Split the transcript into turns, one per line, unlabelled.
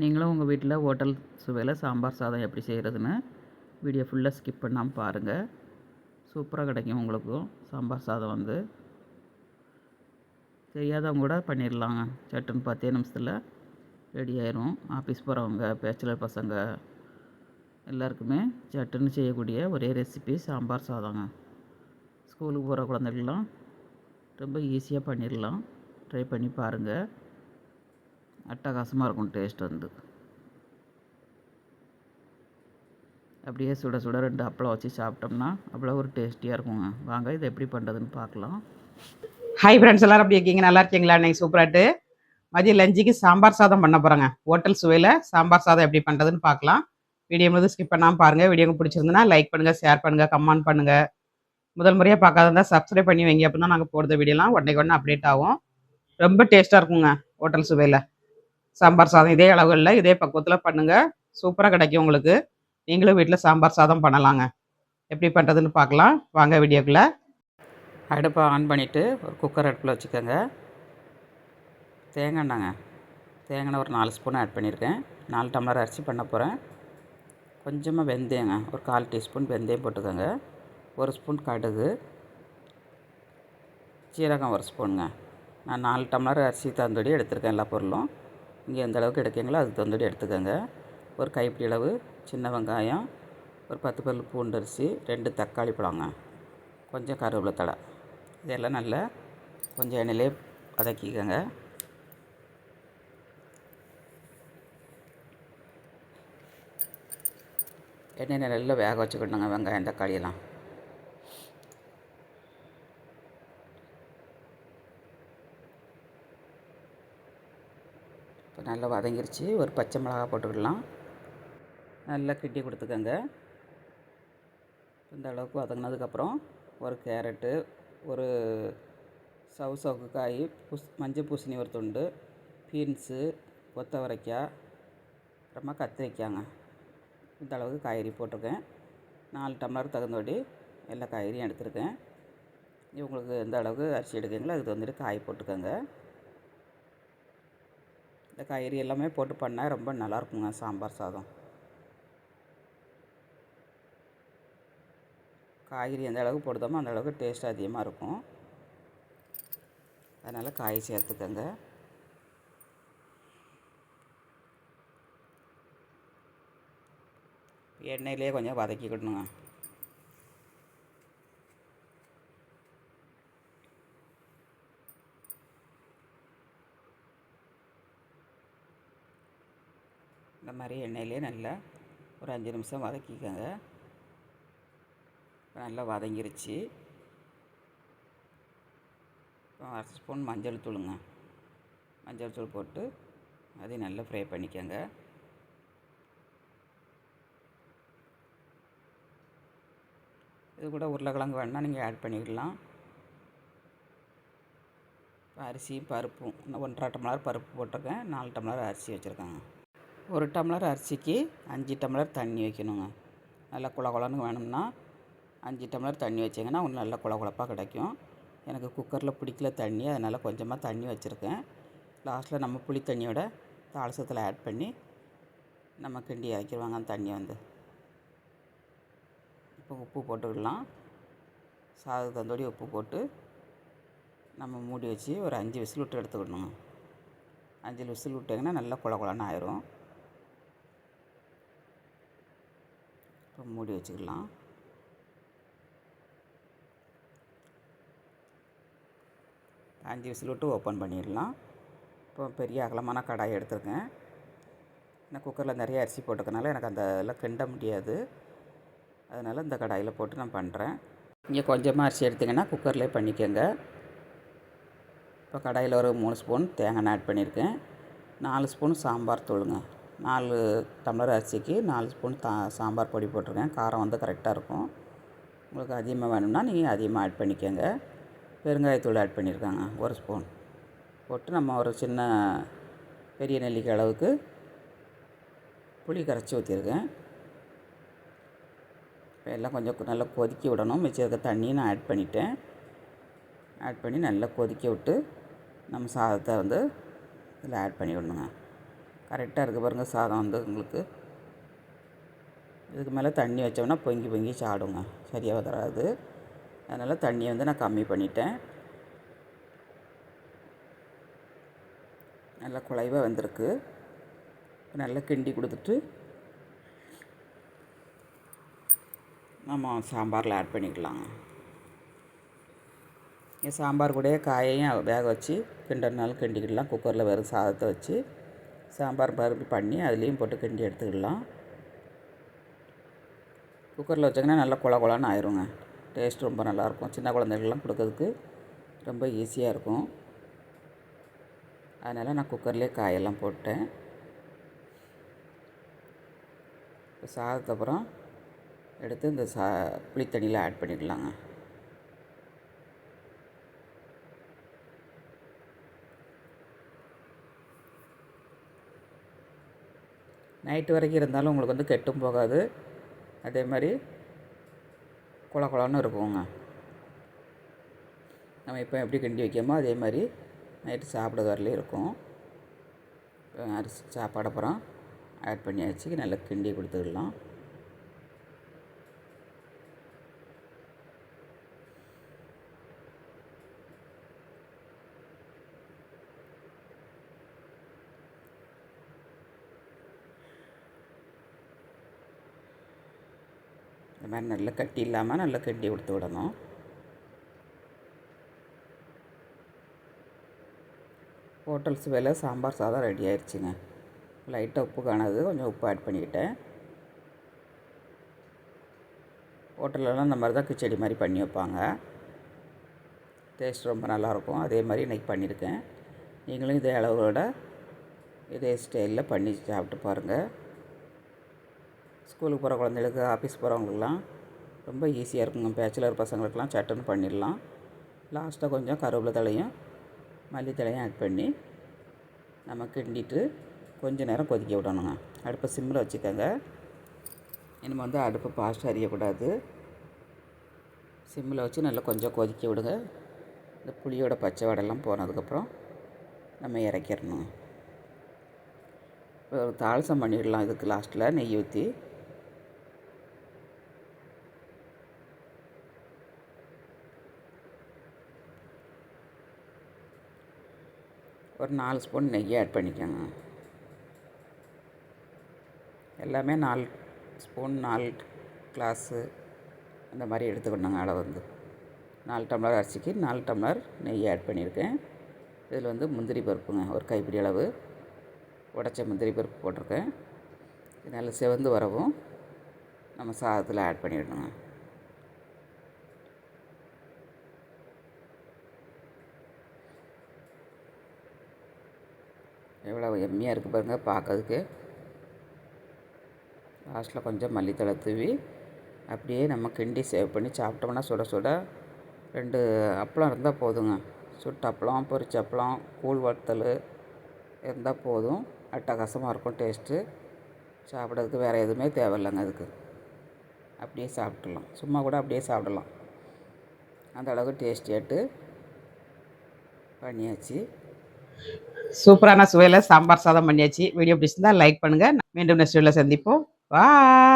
நீங்களும் உங்கள் வீட்டில் ஹோட்டல் சுவையில் சாம்பார் சாதம் எப்படி செய்கிறதுன்னு வீடியோ ஃபுல்லாக ஸ்கிப் பண்ணாமல் பாருங்கள் சூப்பராக கிடைக்கும் உங்களுக்கும் சாம்பார் சாதம் வந்து தெரியாதவங்க கூட பண்ணிடலாங்க சட்டுன்னு பத்தே நிமிஷத்தில் ரெடி ஆயிரும் ஆஃபீஸ் போகிறவங்க பேச்சுலர் பசங்க எல்லாருக்குமே சட்டுன்னு செய்யக்கூடிய ஒரே ரெசிபி சாம்பார் சாதங்க ஸ்கூலுக்கு போகிற குழந்தைகள்லாம் ரொம்ப ஈஸியாக பண்ணிடலாம் ட்ரை பண்ணி பாருங்கள் அட்டகாசமாக இருக்கும் டேஸ்ட் வந்து அப்படியே சுட சுட ரெண்டு அப்பளம் வச்சு சாப்பிட்டோம்னா அவ்வளோ ஒரு டேஸ்டியாக இருக்குங்க வாங்க இதை எப்படி பண்ணுறதுன்னு பார்க்கலாம் ஹாய் ஃப்ரெண்ட்ஸ் எல்லோரும் அப்படி இருக்கீங்க நல்லா இருக்கீங்களா நீங்கள் சூப்பராட்டு மதியம் லஞ்சுக்கு சாம்பார் சாதம் பண்ண போகிறேங்க ஹோட்டல் சுவையில் சாம்பார் சாதம் எப்படி பண்ணுறதுன்னு பார்க்கலாம் வீடியோ முழுது ஸ்கிப் பண்ணாமல் பாருங்கள் வீடியோ பிடிச்சிருந்தேன்னா லைக் பண்ணுங்கள் ஷேர் பண்ணுங்கள் கமெண்ட் பண்ணுங்கள் முதல் முறையாக இருந்தால் சப்ஸ்கிரைப் பண்ணி வைங்க அப்படின்னா நாங்கள் போடுற வீடியோலாம் உடனே உடனே அப்டேட் ஆகும் ரொம்ப டேஸ்ட்டாக இருக்குங்க ஹோட்டல் சுவையில் சாம்பார் சாதம் இதே அளவுகளில் இதே பக்குவத்தில் பண்ணுங்கள் சூப்பராக கிடைக்கும் உங்களுக்கு நீங்களும் வீட்டில் சாம்பார் சாதம் பண்ணலாங்க எப்படி பண்ணுறதுன்னு பார்க்கலாம் வாங்க வீடியோக்குள்ளே அடுப்பை ஆன் பண்ணிவிட்டு ஒரு குக்கர் அடுப்பில் வச்சுக்கோங்க தேங்காய் எண்ணாங்க தேங்காய் ஒரு நாலு ஸ்பூன் ஆட் பண்ணியிருக்கேன் நாலு டம்ளர் அரிசி பண்ண போகிறேன் கொஞ்சமாக வெந்தயங்க ஒரு கால் டீஸ்பூன் வெந்தயம் போட்டுக்கோங்க ஒரு ஸ்பூன் கடுகு சீரகம் ஒரு ஸ்பூனுங்க நான் நாலு டம்ளர் அரிசி தந்தோடி எடுத்திருக்கேன் எல்லா பொருளும் இங்கே எந்த அளவுக்கு எடுக்கீங்களோ அதுக்கு தந்துட்டு எடுத்துக்கோங்க ஒரு கைப்பிடி அளவு சின்ன வெங்காயம் ஒரு பத்து பல் பூண்டரிசி ரெண்டு தக்காளி பழங்க கொஞ்சம் கருவேப்பிலை தலை இதெல்லாம் நல்லா கொஞ்சம் எண்ணெயிலே வதக்கிக்கோங்க எண்ணெய் நல்லா வேக வச்சுக்கணுங்க வெங்காயம் தக்காளியெல்லாம் இப்போ நல்லா வதங்கிருச்சு ஒரு பச்சை மிளகா போட்டுக்கிடலாம் நல்லா கிட்டி கொடுத்துக்கோங்க இந்த அளவுக்கு வதங்கினதுக்கப்புறம் ஒரு கேரட்டு ஒரு சவு சவுக்கு காய் புஸ் மஞ்சள் பூசணி ஒரு துண்டு பீன்ஸு கொத்தவரைக்காய் அப்புறமா கத்திரிக்காய்ங்க இந்த அளவுக்கு காய்கறி போட்டிருக்கேன் நாலு டம்ளர் தகுந்தபடி எல்லா காய்கறியும் எடுத்திருக்கேன் இவங்களுக்கு எந்த அளவுக்கு அரிசி எடுக்கிறீங்களோ அதுக்கு வந்துட்டு காய் போட்டுக்கோங்க இந்த காய்கறி எல்லாமே போட்டு பண்ணால் ரொம்ப நல்லாயிருக்குங்க சாம்பார் சாதம் காய்கறி எந்த அளவுக்கு போடுதோமோ அந்த அளவுக்கு டேஸ்ட் அதிகமாக இருக்கும் அதனால் காய் சேர்த்துக்கோங்க எண்ணெயிலே கொஞ்சம் வதக்கிக்கிடணுங்க மாதிரி எண்ணெயிலே நல்லா ஒரு அஞ்சு நிமிஷம் வதக்கிக்கோங்க நல்லா வதங்கிருச்சு அரை ஸ்பூன் மஞ்சள் தூளுங்க மஞ்சள் தூள் போட்டு அதையும் நல்லா ஃப்ரை பண்ணிக்கோங்க இது கூட உருளைக்கிழங்கு வேணால் நீங்கள் ஆட் பண்ணிக்கலாம் அரிசியும் பருப்பும் ஒன்றரை டம்ளர் பருப்பு போட்டிருக்கேன் நாலு டம்ளர் அரிசி வச்சுருக்கேங்க ஒரு டம்ளர் அரிசிக்கு அஞ்சு டம்ளர் தண்ணி வைக்கணுங்க நல்லா குழ குழன்னு வேணும்னா அஞ்சு டம்ளர் தண்ணி வச்சிங்கன்னா உங்களுக்கு நல்லா குழ குழப்பாக கிடைக்கும் எனக்கு குக்கரில் பிடிக்கல தண்ணி அதனால் கொஞ்சமாக தண்ணி வச்சுருக்கேன் லாஸ்ட்டில் நம்ம புளி தண்ணியோட தாளசத்தில் ஆட் பண்ணி நம்ம கிண்டி இறக்கிடுவாங்க அந்த தண்ணி வந்து இப்போ உப்பு போட்டுக்கலாம் சாதத்து தந்தோடி உப்பு போட்டு நம்ம மூடி வச்சு ஒரு அஞ்சு விசில் விட்டு எடுத்துக்கணுங்க அஞ்சு விசில் விட்டிங்கன்னா நல்லா குழ குழன்னு ஆயிரும் இப்போ மூடி வச்சுக்கலாம் அஞ்சு விசில் விட்டு ஓப்பன் பண்ணிடலாம் இப்போ பெரிய அகலமான கடாய் எடுத்துருக்கேன் நான் குக்கரில் நிறைய அரிசி போட்டுக்கனால எனக்கு அந்த இதெல்லாம் கிண்ட முடியாது அதனால் இந்த கடாயில் போட்டு நான் பண்ணுறேன் நீங்கள் கொஞ்சமாக அரிசி எடுத்திங்கன்னா குக்கர்லேயே பண்ணிக்கோங்க இப்போ கடாயில் ஒரு மூணு ஸ்பூன் தேங்காய் ஆட் பண்ணியிருக்கேன் நாலு ஸ்பூன் சாம்பார் தூளுங்க நாலு டம்ளர் அரிசிக்கு நாலு ஸ்பூன் தா சாம்பார் பொடி போட்டிருக்கேன் காரம் வந்து கரெக்டாக இருக்கும் உங்களுக்கு அதிகமாக வேணும்னா நீங்கள் அதிகமாக ஆட் பண்ணிக்கோங்க பெருங்காயத்தூள் ஆட் பண்ணியிருக்காங்க ஒரு ஸ்பூன் போட்டு நம்ம ஒரு சின்ன பெரிய நெல்லிக்காய் அளவுக்கு புளி கரைச்சி ஊற்றிருக்கேன் இப்போ எல்லாம் கொஞ்சம் நல்லா கொதிக்க விடணும் மிச்சம் இருக்க தண்ணியை நான் ஆட் பண்ணிட்டேன் ஆட் பண்ணி நல்லா கொதிக்க விட்டு நம்ம சாதத்தை வந்து இதில் ஆட் பண்ணி விடணுங்க கரெக்டாக இருக்குது பாருங்கள் சாதம் வந்து உங்களுக்கு இதுக்கு மேலே தண்ணி வச்சோம்னா பொங்கி பொங்கி சாடுங்க சரியாக வராது அதனால் தண்ணியை வந்து நான் கம்மி பண்ணிட்டேன் நல்லா குழைவாக வந்திருக்கு நல்லா கிண்டி கொடுத்துட்டு நம்ம சாம்பாரில் ஆட் பண்ணிக்கலாங்க சாம்பார் கூட காயையும் வேக வச்சு கிண்டனாலும் கிண்டிக்கிடலாம் குக்கரில் வெறும் சாதத்தை வச்சு சாம்பார் பருப்பு பண்ணி அதுலேயும் போட்டு கிண்டி எடுத்துக்கிடலாம் குக்கரில் வச்சிங்கன்னா நல்லா குழ குழான்னு ஆயிருங்க டேஸ்ட் ரொம்ப நல்லாயிருக்கும் சின்ன குழந்தைகள்லாம் கொடுக்கறதுக்கு ரொம்ப ஈஸியாக இருக்கும் அதனால் நான் குக்கர்லேயே காயெல்லாம் போட்டேன் சாதத்துக்கு அப்புறம் எடுத்து இந்த சா புளித்தண்ணியில் ஆட் பண்ணிக்கலாங்க நைட்டு வரைக்கும் இருந்தாலும் உங்களுக்கு வந்து கெட்டும் போகாது அதே மாதிரி குள குளன்னு இருக்குங்க நம்ம இப்போ எப்படி கிண்டி வைக்கோமோ அதே மாதிரி நைட்டு சாப்பிட வரலையும் இருக்கும் அரிசி சாப்பாடு அப்புறம் ஆட் பண்ணியாச்சு நல்லா கிண்டி கொடுத்துடலாம் அது மாதிரி நல்ல கட்டி இல்லாமல் நல்லா கட்டி கொடுத்து விடணும் ஹோட்டல்ஸ் வேலை சாம்பார் சாதம் ரெடி ஆயிடுச்சுங்க லைட்டாக உப்பு காணாது கொஞ்சம் உப்பு ஆட் பண்ணிக்கிட்டேன் ஹோட்டல்லலாம் இந்த மாதிரி தான் கிச்சடி மாதிரி பண்ணி வைப்பாங்க டேஸ்ட் ரொம்ப நல்லாயிருக்கும் அதே மாதிரி இன்றைக்கி பண்ணியிருக்கேன் நீங்களும் இதே அளவோட இதே ஸ்டைலில் பண்ணி சாப்பிட்டு பாருங்கள் ஸ்கூலுக்கு போகிற குழந்தைகளுக்கு ஆஃபீஸ் போகிறவங்களுக்குலாம் ரொம்ப ஈஸியாக இருக்குங்க பேச்சுலர் பசங்களுக்கெலாம் சட்டுன்னு பண்ணிடலாம் லாஸ்ட்டாக கொஞ்சம் கருவேப்பிலை தலையும் மல்லித்தலையும் ஆட் பண்ணி நம்ம கிண்டிட்டு கொஞ்சம் நேரம் கொதிக்க விடணுங்க அடுப்பை சிம்மில் வச்சுக்கோங்க இனிமேல் வந்து அடுப்பு பாஸ்ட் அறியக்கூடாது சிம்மில் வச்சு நல்லா கொஞ்சம் கொதிக்க விடுங்க இந்த புளியோட பச்சை வடெல்லாம் போனதுக்கப்புறம் நம்ம இறக்கிடணும் ஒரு தாளசம் பண்ணிடலாம் இதுக்கு லாஸ்ட்டில் நெய் ஊற்றி ஒரு நாலு ஸ்பூன் நெய் ஆட் பண்ணிக்கோங்க எல்லாமே நாலு ஸ்பூன் நாலு கிளாஸு அந்த மாதிரி எடுத்துக்கணுங்க அளவு வந்து நாலு டம்ளர் அரிசிக்கு நாலு டம்ளர் நெய் ஆட் பண்ணியிருக்கேன் இதில் வந்து முந்திரி பருப்புங்க ஒரு கைப்பிடி அளவு உடச்ச முந்திரி பருப்பு போட்டிருக்கேன் நல்லா செவந்து வரவும் நம்ம சாதத்தில் ஆட் பண்ணிடணுங்க எவ்வளோ எம்மையாக இருக்குது பாருங்கள் பார்க்கறதுக்கு லாஸ்ட்டில் கொஞ்சம் மல்லித்தலை தூவி அப்படியே நம்ம கிண்டி சேவ் பண்ணி சாப்பிட்டோம்னா சுட சுட ரெண்டு அப்பளம் இருந்தால் போதுங்க சுட்டு அப்பளம் பொரிச்ச அப்பளம் கூழ் வறுத்தல் இருந்தால் போதும் அட்டகாசமாக இருக்கும் டேஸ்ட்டு சாப்பிட்றதுக்கு வேறு எதுவுமே தேவையில்லைங்க அதுக்கு அப்படியே சாப்பிட்றலாம் சும்மா கூட அப்படியே சாப்பிடலாம் அந்த அளவுக்கு டேஸ்டியாட்டு பண்ணியாச்சு சூப்பரான சுவையில் சாம்பார் சாதம் பண்ணியாச்சு வீடியோ பிடிச்சிருந்தா லைக் பண்ணுங்கள் மீண்டும் நெக்ஸ்ட் வீடியோவில் சந்திப்போம் வா